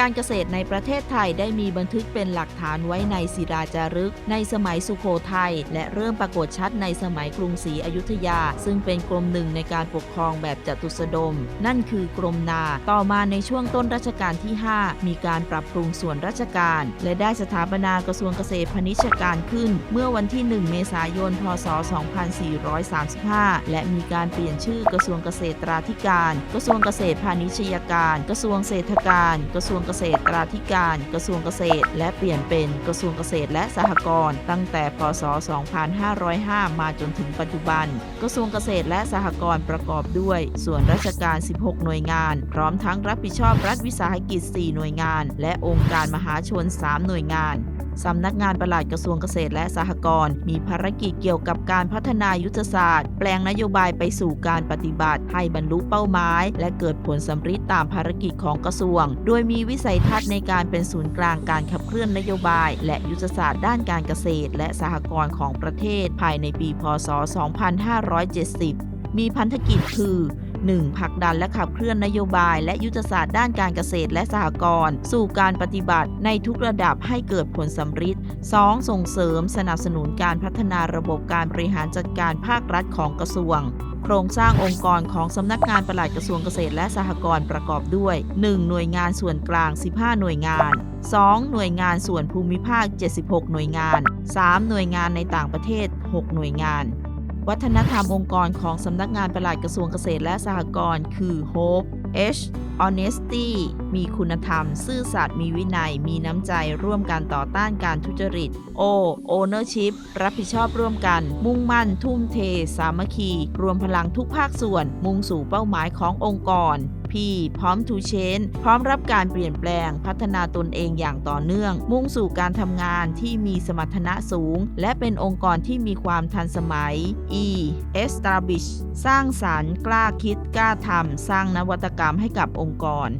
การเกษตรในประเทศไทยได้มีบันทึกเป็นหลักฐานไว้ในศิราจารึก ในสมัยสุโขทัยและเริ่มปรากฏชัดในสมัยกรุงศรีอยุธยา ซึ่งเป็นกรมหนึ่งในการปกครองแบบจตุสดม นั่นคือกรมนา ต่อมาในช่วงต้นรัชกาลที่ 5 มีการปรับปรุงส่วนราชการ และได้สถาปนากระทรวงเกษตรพาณิชยการขึ้น เมื่อวันที่ 1 เมษายน พศ 2435 และมีการเปลี่ยนชื่อกระทรวงเกษตราธิการ กระทรวงเกษตรพาณิชยการ กระทรวงเศรษฐการ กระทรวงเกษตราธิการ กระทรวงเกษตร และเปลี่ยนเป็นกระทรวงเกษตรและสหกรณ์ตั้งแต่พศ 2505 มาจนถึงปัจจุบัน กระทรวงเกษตรและสหกรณ์ประกอบด้วย ส่วนราชการ 16 หน่วยงาน พร้อมทั้งรับผิดชอบรัฐวิสาหกิจ 4 หน่วยงาน และองค์การมหาชน 3 หน่วยงานสำนักงานปลัดกระทรวงเกษตรและสหกรณ์มีภารกิจเกี่ยวกับการพัฒนายุทธศาสตร์ แปลงนโยบายไปสู่การปฏิบัติให้บรรลุเป้าหมาย และเกิดผลสำฤทธิ์ตามภารกิจของกระทรวง โดยมีวิสัยทัศน์ในการเป็นศูนย์กลางการขับเคลื่อนนโยบาย และยุทธศาสตร์ด้านการเกษตร และสหกรณ์ของประเทศ ภายในปีพศ 2570 มีพันธกิจคือ 1. ผลักดันและขับเคลื่อนนโยบาย และยุทธศาสตร์ด้านการเกษตรและสหกรณ์สู่การปฏิบัติในทุกระดับให้เกิดผลสำฤทธิ์ 2. ส่งเสริมสนับสนุนการพัฒนาระบบการบริหารจัดการภาครัฐของกระทรวง โครงสร้างองค์กรของสำนักงานปลัดกระทรวงเกษตรและสหกรณ์ประกอบด้วย 1. หน่วยงานส่วนกลาง 15 หน่วยงาน 2. หน่วยงานส่วนภูมิภาค 76 หน่วยงาน 3. หน่วยงานในต่างประเทศ 6 หน่วยงาน วัฒนธรรมองค์กรของสำนักงานปลัดกระทรวงเกษตรและสหกรณ์คือ Hope H Honesty มีคุณธรรม ซื่อสัตย์มีวินัย มีน้ำใจร่วมกันต่อต้านการทุจริต O Ownership รับผิดชอบร่วมกัน มุ่งมั่น ทุ่มเท สามัคคี รวมพลังทุกภาคส่วน มุ่งสู่เป้าหมายขององค์กรีพร้อมทูเชนพร้อมรับการเปลี่ยนแปลงพัฒนาตนเองอย่างต่อเนื่อง มุ่งสู่การทำงานที่มีสมรรถนะสูง และเป็นองค์กรที่มีความทันสมัย E establish สร้างสารรค์กล้าคิดกล้าทำสร้างนวัตกรรมให้กับองค์กร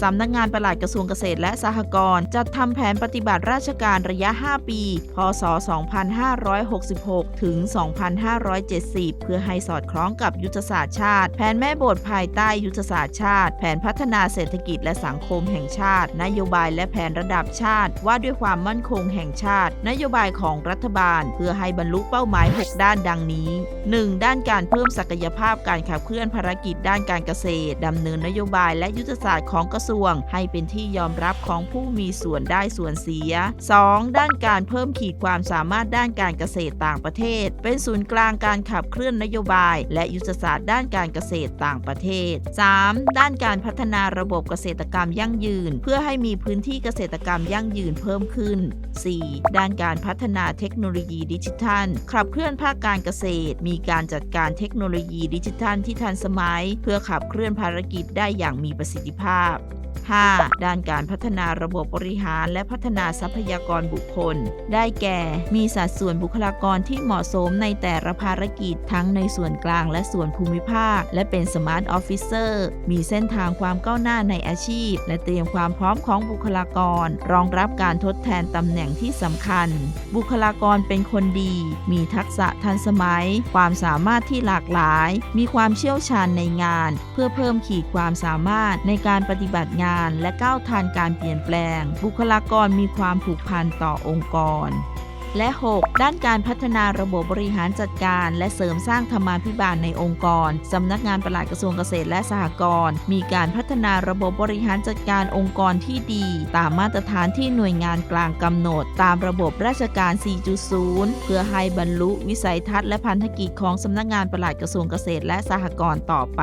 สำนักงานปลัดกระทรวงเกษตรและสหกรณ์จัดทำแผนปฏิบัติราชการระยะ 5 ปี พศ 2566 ถึง 2570 เพื่อให้สอดคล้องกับยุทธศาสตร์ชาติ แผนแม่บทภายใต้ยุทธศาสตร์ชาติ แผนพัฒนาเศรษฐกิจและสังคมแห่งชาติ นโยบายและแผนระดับชาติ ว่าด้วยความมั่นคงแห่งชาติ นโยบายของรัฐบาล เพื่อให้บรรลุเป้าหมาย 6 ด้านดังนี้ 1. ด้านการเพิ่มศักยภาพการขับเคลื่อนภารกิจด้านการเกษตรดำเนินนโยบายและยุทธศาสตร์ของกระทรวง ให้เป็นที่ยอมรับของผู้มีส่วนได้ส่วนเสีย 2. ด้านการเพิ่มขีดความสามารถด้านการเกษตรต่างประเทศ เป็นศูนย์กลางการขับเคลื่อนนโยบาย และยุทธศาสตร์ด้านการเกษตรต่างประเทศ 3. ด้านการพัฒนาระบบเกษตรกรรมยั่งยืน เพื่อให้มีพื้นที่เกษตรกรรมยั่งยืนเพิ่มขึ้น 4. ด้านการพัฒนาเทคโนโลยีดิจิทัล ขับเคลื่อนภาคการเกษตร มีการจัดการเทคโนโลยีดิจิทัลที่ทันสมัย เพื่อขับเคลื่อนภารกิจได้อย่างมีประสิทธิภาพ 5. ด้านการพัฒนาระบบบริหารและพัฒนาทรัพยากรบุคคล ได้แก่ มีสัดส่วนบุคลากรที่เหมาะสมในแต่ละภารกิจทั้งในส่วนกลางและส่วนภูมิภาค และเป็นสมาร์ทออฟฟิเซอร์ มีเส้นทางความก้าวหน้าในอาชีพ และเตรียมความพร้อมของบุคลากร รองรับการทดแทนตำแหน่งที่สำคัญ บุคลากรเป็นคนดี มีทักษะทันสมัย ความสามารถที่หลากหลาย มีความเชี่ยวชาญในงาน เพื่อเพิ่มขีดความสามารถในการปฏิบัติงานานและก้าวทันการเปลี่ยนแปลง บุคลากรมีความผูกพันต่อองค์กร และ 6. ด้านการพัฒนาระบบบริหารจัดการ และเสริมสร้างธรรมาภิบาลในองค์กร สำนักงานปลัดกระทรวงเกษตรและสหกรณ์มีการพัฒนาระบบบริหารจัดการองค์กรที่ดี ตามมาตรฐานที่หน่วยงานกลางกำหนด ตามระบบราชการ 4.0 เพื่อให้บรรลุวิสัยทัศน์และพันธกิจของสำนักงานปลัดกระทรวงเกษตรและสหกรณ์ต่อไป